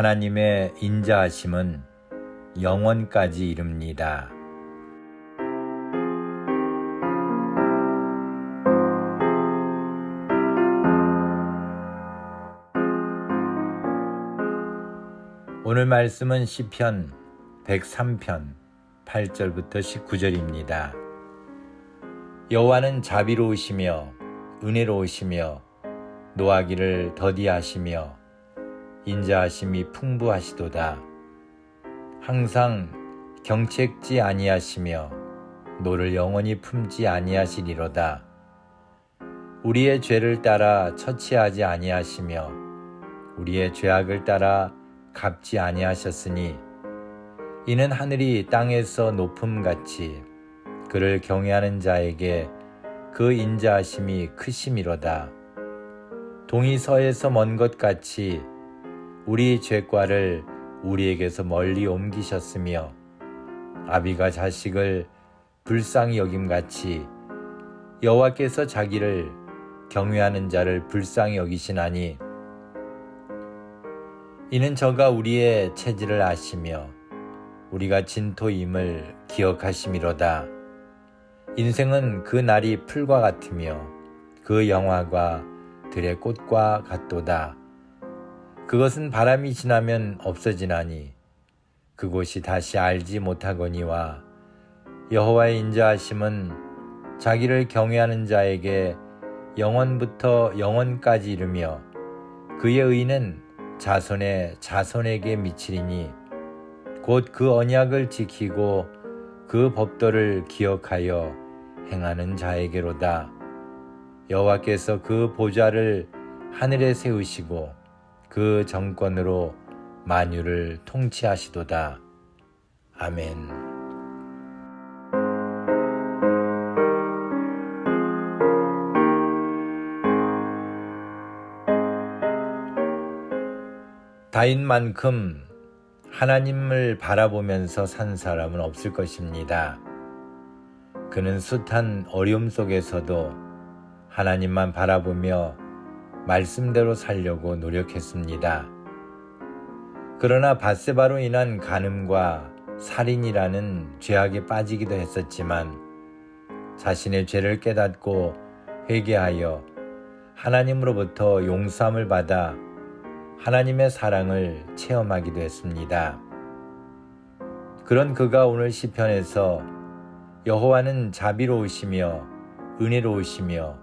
하나님의 인자하심은 영원까지 이릅니다. 오늘 말씀은 시편 103편 8절부터 19절입니다. 여호와는 자비로우시며 은혜로우시며 노하기를 더디하시며 인자하심이 풍부하시도다. 항상 경책지 아니하시며 노를 영원히 품지 아니하시리로다. 우리의 죄를 따라 처치하지 아니하시며 우리의 죄악을 따라 갚지 아니하셨으니 이는 하늘이 땅에서 높음 같이 그를 경외하는 자에게 그 인자하심이 크심이로다. 동이 서에서 먼 것 같이 우리 죄과를 우리에게서 멀리 옮기셨으며 아비가 자식을 불쌍히 여김 같이 여호와께서 자기를 경외하는 자를 불쌍히 여기시나니 이는 저가 우리의 체질을 아시며 우리가 진토임을 기억하심이로다. 인생은 그 날이 풀과 같으며 그 영화가 들의 꽃과 같도다. 그것은 바람이 지나면 없어지나니 그곳이 다시 알지 못하거니와 여호와의 인자하심은 자기를 경외하는 자에게 영원부터 영원까지 이르며 그의 의는 자손의 자손에게 미치리니 곧 그 언약을 지키고 그 법도를 기억하여 행하는 자에게로다. 여호와께서 그 보좌를 하늘에 세우시고 그 정권으로 만유를 통치하시도다. 아멘. 다인만큼 하나님을 바라보면서 산 사람은 없을 것입니다. 그는 숱한 어려움 속에서도 하나님만 바라보며 말씀대로 살려고 노력했습니다. 그러나 바세바로 인한 간음과 살인이라는 죄악에 빠지기도 했었지만 자신의 죄를 깨닫고 회개하여 하나님으로부터 용서함을 받아 하나님의 사랑을 체험하기도 했습니다. 그런 그가 오늘 시편에서 여호와는 자비로우시며 은혜로우시며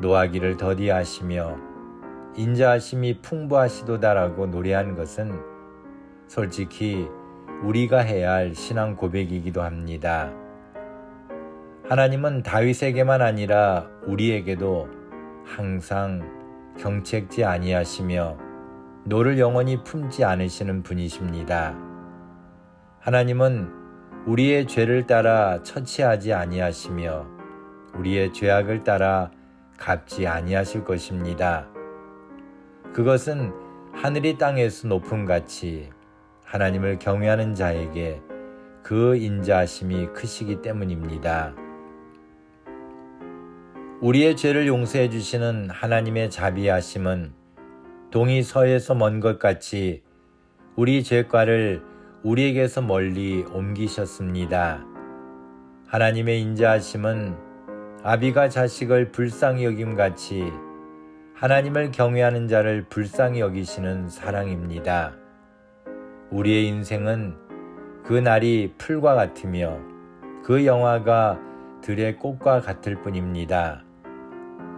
노하기를 더디하시며 인자하심이 풍부하시도다라고 노래한 것은 솔직히 우리가 해야 할 신앙 고백이기도 합니다. 하나님은 다윗에게만 아니라 우리에게도 항상 경책지 아니하시며 노를 영원히 품지 않으시는 분이십니다. 하나님은 우리의 죄를 따라 처치하지 아니하시며 우리의 죄악을 따라 갚지 아니하실 것입니다. 그것은 하늘이 땅에서 높음 같이 하나님을 경외하는 자에게 그 인자하심이 크시기 때문입니다. 우리의 죄를 용서해 주시는 하나님의 자비하심은 동이 서에서 먼 것 같이 우리 죄과를 우리에게서 멀리 옮기셨습니다. 하나님의 인자하심은 아비가 자식을 불쌍히 여김 같이 하나님을 경외하는 자를 불쌍히 여기시는 사랑입니다. 우리의 인생은 그 날이 풀과 같으며 그 영화가 들의 꽃과 같을 뿐입니다.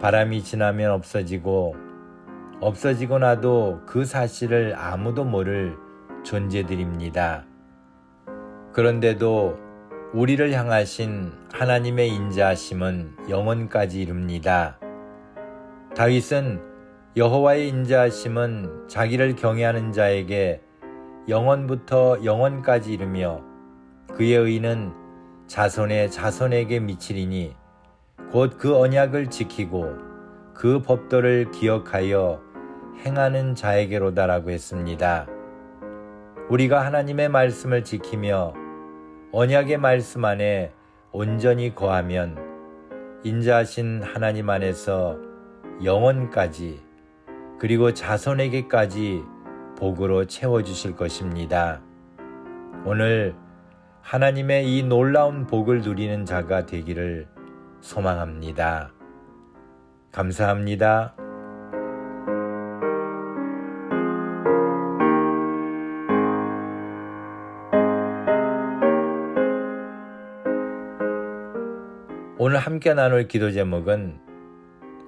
바람이 지나면 없어지고 없어지고 나도 그 사실을 아무도 모를 존재들입니다. 그런데도 우리를 향하신 하나님의 인자하심은 영원까지 이릅니다. 다윗은 여호와의 인자하심은 자기를 경외하는 자에게 영원부터 영원까지 이르며 그의 의는 자손의 자손에게 미치리니 곧 그 언약을 지키고 그 법도를 기억하여 행하는 자에게로다라고 했습니다. 우리가 하나님의 말씀을 지키며 언약의 말씀 안에 온전히 거하면 인자하신 하나님 안에서 영원까지 그리고 자손에게까지 복으로 채워주실 것입니다. 오늘 하나님의 이 놀라운 복을 누리는 자가 되기를 소망합니다. 감사합니다. 오늘 함께 나눌 기도 제목은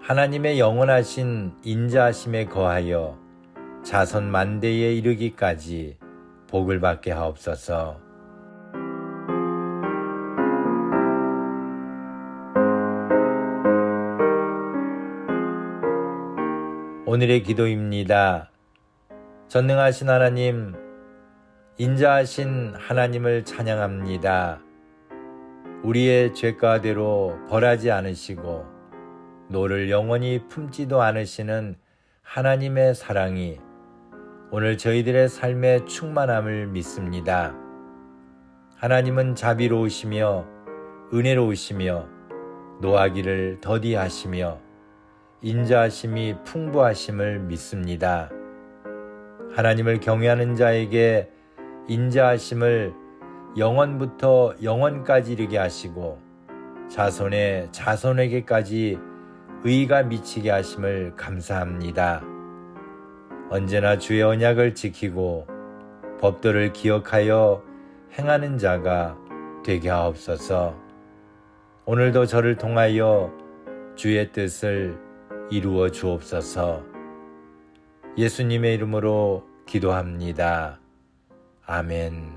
하나님의 영원하신 인자하심에 거하여 자손 만대에 이르기까지 복을 받게 하옵소서. 오늘의 기도입니다. 전능하신 하나님, 인자하신 하나님을 찬양합니다. 우리의 죄가대로 벌하지 않으시고 노를 영원히 품지도 않으시는 하나님의 사랑이 오늘 저희들의 삶의 충만함을 믿습니다. 하나님은 자비로우시며 은혜로우시며 노하기를 더디하시며 인자하심이 풍부하심을 믿습니다. 하나님을 경외하는 자에게 인자하심을 영원부터 영원까지 이르게 하시고 자손의 자손에게까지 의가 미치게 하심을 감사합니다. 언제나 주의 언약을 지키고 법도를 기억하여 행하는 자가 되게 하옵소서. 오늘도 저를 통하여 주의 뜻을 이루어 주옵소서. 예수님의 이름으로 기도합니다. 아멘.